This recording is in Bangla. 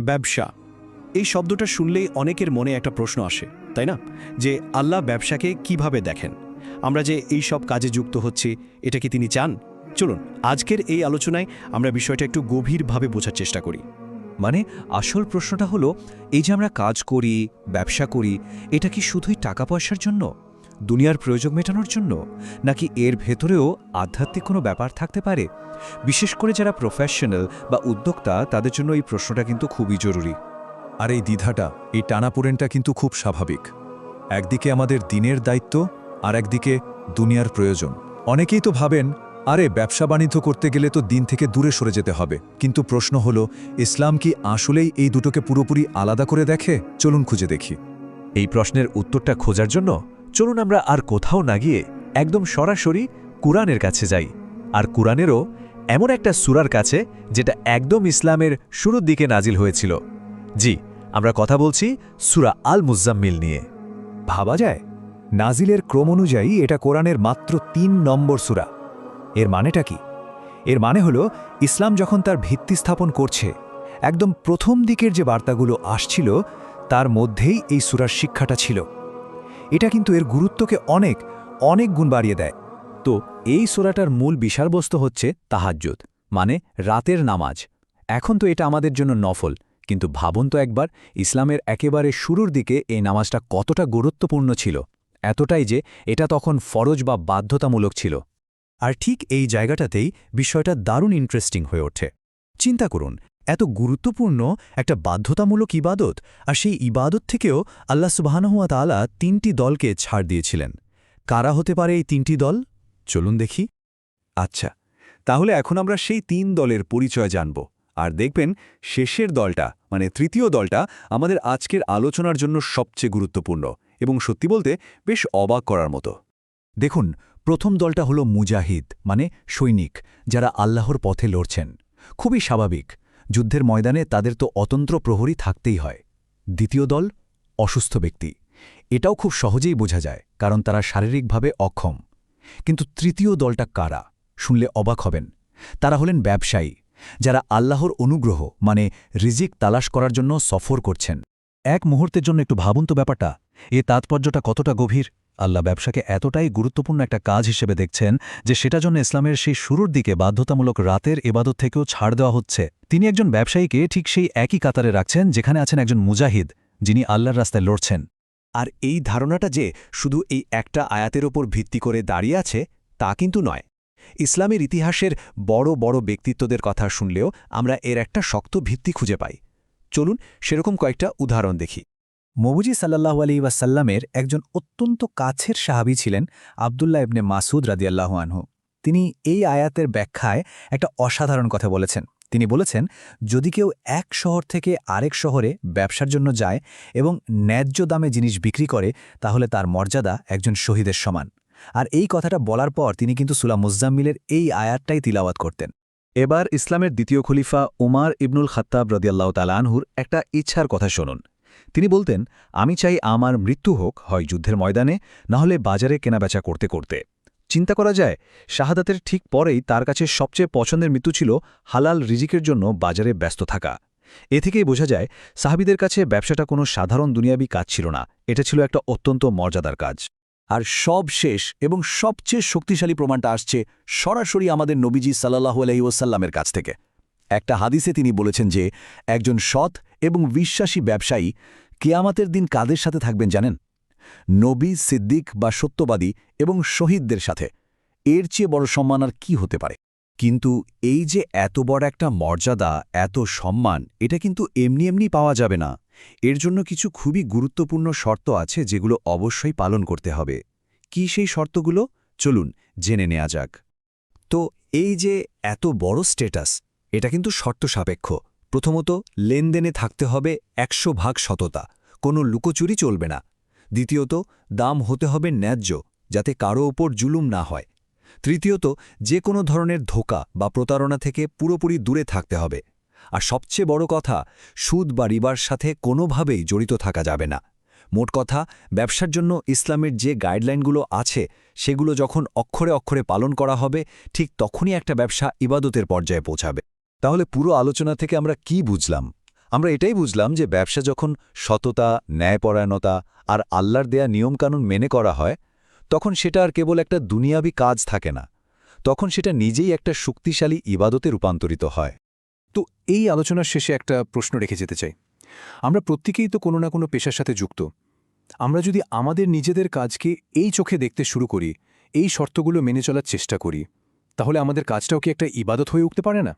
ব্যবসা। এই শব্দটা শুনলেই অনেকের মনে একটা প্রশ্ন আসে, তাই না? যে আল্লাহ ব্যবসাকে কীভাবে দেখেন? আমরা যে এই সব কাজে যুক্ত হচ্ছি, এটা কি তিনি চান? চলুন, আজকের এই আলোচনায় আমরা বিষয়টা একটু গভীরভাবে বোঝার চেষ্টা করি। মানে আসল প্রশ্নটা হলো, এই যে আমরা কাজ করি, ব্যবসা করি, এটা কি শুধুই টাকা পয়সার জন্য? দুনিয়ার প্রয়োজন মেটানোর জন্য, নাকি এর ভেতরেও আধ্যাত্মিক কোনো ব্যাপার থাকতে পারে? বিশেষ করে যারা প্রফেশনাল বা উদ্যোক্তা, তাদের জন্য এই প্রশ্নটা কিন্তু খুবই জরুরি। আর এই দ্বিধাটা, এই টানাপোড়েনটা কিন্তু খুব স্বাভাবিক। একদিকে আমাদের দিনের দায়িত্ব, আর একদিকে দুনিয়ার প্রয়োজন। অনেকেই তো ভাবেন, আরে, ব্যবসা বাণিজ্য করতে গেলে তো দিন থেকে দূরে সরে যেতে হবে। কিন্তু প্রশ্ন হল, ইসলাম কি আসলেই এই দুটোকে পুরোপুরি আলাদা করে দেখে? চলুন খুঁজে দেখি। এই প্রশ্নের উত্তরটা খোঁজার জন্য চলুন আমরা আর কোথাও না গিয়ে একদম সরাসরি কুরআনের কাছে যাই। আর কুরআনেরও এমন একটা সুরার কাছে যেটা একদম ইসলামের শুরুর দিকে নাজিল হয়েছিল। জি, আমরা কথা বলছি সুরা আল মুজাম্মিল নিয়ে। ভাবা যায়, নাজিলের ক্রম অনুযায়ী এটা কোরআনের মাত্র তিন নম্বর সুরা। এর মানেটা কি? এর মানে হল, ইসলাম যখন তার ভিত্তি স্থাপন করছে, একদম প্রথম দিকের যে বার্তাগুলো আসছিল, তার মধ্যেই এই সুরার শিক্ষাটা ছিল। এটা কিন্তু এর গুরুত্বকে অনেক অনেক গুণ বাড়িয়ে দেয়। তো এই সোরাটার মূল বিষয়বস্তু হচ্ছে তাহাজ্জুদ মানে রাতের নামাজ। এখন তো এটা আমাদের জন্য নফল, কিন্তু ভাবুন তো একবার, ইসলামের একেবারে শুরুর দিকে এই নামাজটা কতটা গুরুত্বপূর্ণ ছিল। এতটাই যে এটা তখন ফরজ বা বাধ্যতামূলক ছিল। আর ঠিক এই জায়গাটাতেই বিষয়টা দারুণ ইন্টারেস্টিং হয়ে ওঠে। চিন্তা করুন এত গুরুত্বপূর্ণ একটা বাধ্যতামূলক ইবাদত, আর সেই ইবাদত থেকেও আল্লাহ সুবাহানহুয়া তালা তিনটি দলকে ছাড় দিয়েছিলেন। কারা হতে পারে এই তিনটি দল? চলুন দেখি। আচ্ছা তাহলে এখন আমরা সেই তিন দলের পরিচয় জানব। আর দেখবেন, শেষের দলটা মানে তৃতীয় দলটা, আমাদের আজকের আলোচনার জন্য সবচেয়ে গুরুত্বপূর্ণ এবং সত্যি বলতে বেশ অবাক করার মতো। দেখুন, প্রথম দলটা হলো মুজাহিদ মানে সৈনিক, যারা আল্লাহর পথে লড়ছেন। খুবই স্বাভাবিক। যুদ্ধের ময়দানে তাদের তো অতন্ত্র প্রহরী থাকতেই হয়। দ্বিতীয় দল, অসুস্থ ব্যক্তি। এটাও খুব সহজেই বোঝা যায়, কারণ তারা শারীরিকভাবে অক্ষম। কিন্তু তৃতীয় দলটা কারা, শুনলে অবাক হবেন। তারা হলেন ব্যবসায়ী, যারা আল্লাহর অনুগ্রহ মানে রিজিক তালাশ করার জন্য সফর করছেন। এক মুহূর্তের জন্য একটু ভাবুন তো ব্যাপারটা, এ তাৎপর্যটা কতটা গভীর? আল্লাহ ব্যবসাকে এতটাই গুরুত্বপূর্ণ একটা কাজ হিসেবে দেখছেন যে সেটা জন্য ইসলামের সেই শুরুর দিকে বাধ্যতামূলক রাতের এবাদত থেকেও ছাড় দেওয়া হচ্ছে। তিনি একজন ব্যবসায়ীকে ঠিক সেই একই কাতারে রাখছেন যেখানে আছেন একজন মুজাহিদ, যিনি আল্লাহর রাস্তায় লড়ছেন। আর এই ধারণাটা যে শুধু এই একটা আয়াতের ওপর ভিত্তি করে দাঁড়িয়ে আছে, তা কিন্তু নয়। ইসলামের ইতিহাসের বড় বড় ব্যক্তিত্বদের কথা শুনলেও আমরা এর একটা শক্ত ভিত্তি খুঁজে পাই। চলুন সেরকম কয়েকটা উদাহরণ দেখি। মবুজি সাল্লাহু আলী ওয়াসাল্লামের একজন অত্যন্ত কাছের সাহাবি ছিলেন আবদুল্লাহ ইবনে মাসুদ রাদিয়াল্লাহু আনহু। তিনি এই আয়াতের ব্যাখ্যায় একটা অসাধারণ কথা বলেছেন। তিনি বলেছেন, যদি কেউ এক শহর থেকে আরেক শহরে ব্যবসার জন্য যায় এবং ন্যায্য দামে জিনিস বিক্রি করে, তাহলে তার মর্যাদা একজন শহীদের সমান। আর এই কথাটা বলার পর তিনি কিন্তু সুলা মুজাম্মিলের এই আয়াতটাই তিলাওয়াত করতেন। এবার ইসলামের দ্বিতীয় খলিফা উমার ইবনুল খাত্তাব রদিয়াল্লাহ তালানহুর একটা ইচ্ছার কথা শুনুন। তিনি বলতেন, আমি চাই আমার মৃত্যু হোক, হয় যুদ্ধের ময়দানে, না হলে বাজারে কেনাবেচা করতে করতে। চিন্তা করা যায়, শাহাদাতের ঠিক পরেই তার কাছে সবচেয়ে পছন্দের মৃত্যু ছিল হালাল রিজিকের জন্য বাজারে ব্যস্ত থাকা। এ থেকেই বোঝা যায়, সাহাবিদের কাছে ব্যবসাটা কোনো সাধারণ দুনিয়াবি কাজ ছিল না, এটা ছিল একটা অত্যন্ত মর্যাদার কাজ। আর সব শেষ এবং সবচেয়ে শক্তিশালী প্রমাণটা আসছে সরাসরি আমাদের নবীজি সাল্লাহু আলহিউসাল্লামের কাছ থেকে। একটা হাদিসে তিনি বলেছেন যে, একজন সৎ এবং বিশ্বাসী ব্যবসায়ী কেয়ামাতের দিন কাদের সাথে থাকবেন জানেন? নবী, সিদ্দিক বা সত্যবাদী এবং শহীদদের সাথে। এর চেয়ে বড় সম্মান আর কি হতে পারে? কিন্তু এই যে এত বড় একটা মর্যাদা, এত সম্মান, এটা কিন্তু এমনি এমনি পাওয়া যাবে না। এর জন্য কিছু খুবই গুরুত্বপূর্ণ শর্ত আছে যেগুলো অবশ্যই পালন করতে হবে। কি সেই শর্তগুলো? চলুন জেনে নেওয়া যাক। তো এই যে এত বড় স্টেটাস এটা কিন্তু শর্ত সাপেক্ষ। প্রথমত, লেনদেনে থাকতে হবে একশো ভাগ সততা। কোনো লুকোচুরি চলবে না। দ্বিতীয়ত, দাম হতে হবে ন্যায্য, যাতে কারও ওপর জুলুম না হয়। তৃতীয়ত যে কোনো ধরনের ধোকা বা প্রতারণা থেকে পুরোপুরি দূরে থাকতে হবে। আর সবচেয়ে বড় কথা, সুদ বা রিবার সাথে কোনোভাবেই জড়িত থাকা যাবে না। মোট কথা, ব্যবসার জন্য ইসলামের যে গাইডলাইনগুলো আছে, সেগুলো যখন অক্ষরে অক্ষরে পালন করা হবে, ঠিক তখনই একটা ব্যবসা ইবাদতের পর্যায়ে পৌঁছাবে। তাহলে পুরো আলোচনা থেকে আমরা কি বুঝলাম? আমরা এটাই বুঝলাম যে ব্যবসা যখন সততা, ন্যায়পরায়ণতা আর আল্লাহর দেয়া নিয়মকানুন মেনে করা হয়, তখন সেটা আর কেবল একটা দুনিয়াবি কাজ থাকে না। তখন সেটা নিজেই একটা শক্তিশালী ইবাদতে রূপান্তরিত হয়। তো এই আলোচনার শেষে একটা প্রশ্ন রেখে যেতে চাই। আমরা প্রত্যেকেই তো কোনো না কোনো পেশার সাথে যুক্ত। আমরা যদি আমাদের নিজেদের কাজকে এই চোখে দেখতে শুরু করি, এই শর্তগুলো মেনে চলার চেষ্টা করি, তাহলে আমাদের কাজটাও কি একটা ইবাদত হয়ে উঠতে পারে না?